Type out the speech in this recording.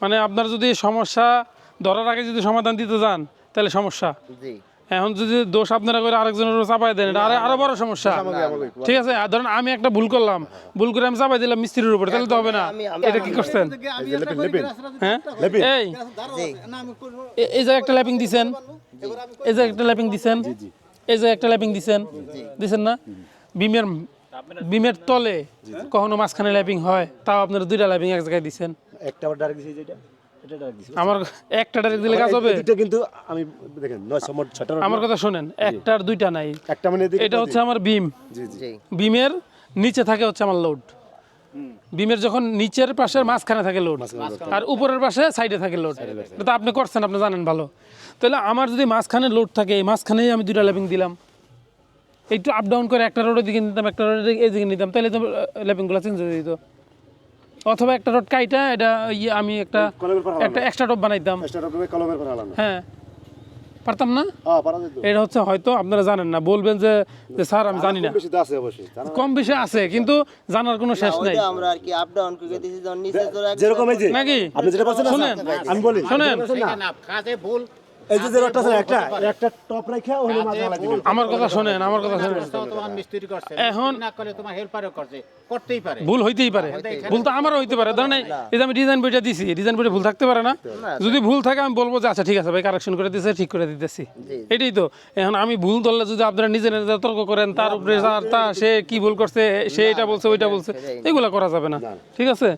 মানে আপনার যদি সমস্যা ধরার আগে যদি সমাধান দিতে যান তাহলে সমস্যা। জি। এখন যদি দোষ আপনারা করে আরেকজনের উপর চাপাই দেন এটা আরও বড় সমস্যা। ঠিক আছে? আর ধরেন আমি একটা ভুল করলাম ভুল করে আমি চাপাই দিলাম মিস্ত্রির উপর তাহলে তো হবে না। এটা কি করছেন? হ্যাঁ? এই। এই যে একটা ল্যাপিং দিছেন। এই যে একটা ল্যাপিং দিছেন। এই যে একটা ল্যাপিং দিছেন। দিছেন না? বিমের বিমের তলে কখনো মাঝখানে ল্যাপিং হয় তাও আপনারা দুইটা ল্যাপিং এক জায়গায় দিছেন। একটা ডাইরেক্ট দিছি যেটা? এটা ডাইরেক্ট দিছি আমার একটা ডাইরেক্ট দিলে কাজ হবে? এটা কিন্তু আমি দেখেন নয় আমার কথা শোনেন একটার দুইটা নাই। একটা মানে এটা হচ্ছে আমার বিম। জি জি। জি। বিমের নিচে থাকে হচ্ছে আমার লোড বিমের যখন নিচের পাশের মাঝখানে থাকে লোড আর উপরের পাশে সাইডে থাকে লোড এটা তো আপনি করছেন আপনি জানেন ভালো। তাহলে আমার যদি মাঝখানে লোড থাকে এই মাঝখানেই আমি দুইটা ল্যাপিং দিলাম। একটু আপ ডাউন করে একটা রোডের দিকে নিতাম একটা রোডের এই দিকে নিতাম তাহলে তো ল্যাপিংগুলো চেঞ্জ হয়ে যেত। অথবা একটা রোড কাইটা এটা ইয়ে আমি একটা একটা এক্সট্রা টপ বানাইতাম। হ্যাঁ। পারতাম না? হ্যাঁ পারা যেত। এটা হচ্ছে হয়তো আপনারা জানেন না বলবেন যে স্যার আমি জানি না। বেশি আছে অবশ্যই কম বেশি আছে কিন্তু জানার কোনো শেষ নাই। আমরা আর কি আপ ডাউন করে দিছি যখন নিচে তোর যেরকম এই যে নাকি? আপনি যেটা বলছেন শোনেন। আমি বলি। শোনেন। ভুল। এই যে যে রডটা আছে একটা? একটা টপ রাখা ওখানে মাথা লাগা দিবেন আমার কথা শোনেন আমার কথা শোনেন। তোমার মিস্ত্রি করছে এখন- না করলে তোমার হেল্পারও করছে। করতেই পারে। ভুল হইতেই পারে। ভুল তো আমারও হইতে পারে। ধরেন এই এই যে আমি ডিজাইন বইটা দিছি ডিজাইন বইটা ভুল থাকতে পারে না। যদি ভুল থাকে আমি বলব যে আচ্ছা ঠিক আছে ভাই কারেকশন করে দিতেছে ঠিক করে দিতেছি। এটাই তো। এখন আমি ভুল ধরলে যদি আপনারা নিজে নিজে তর্ক করেন তার উপরে তা সে কি ভুল করছে সে এটা বলছে ওইটা বলছে এগুলা করা যাবে না। ঠিক আছে?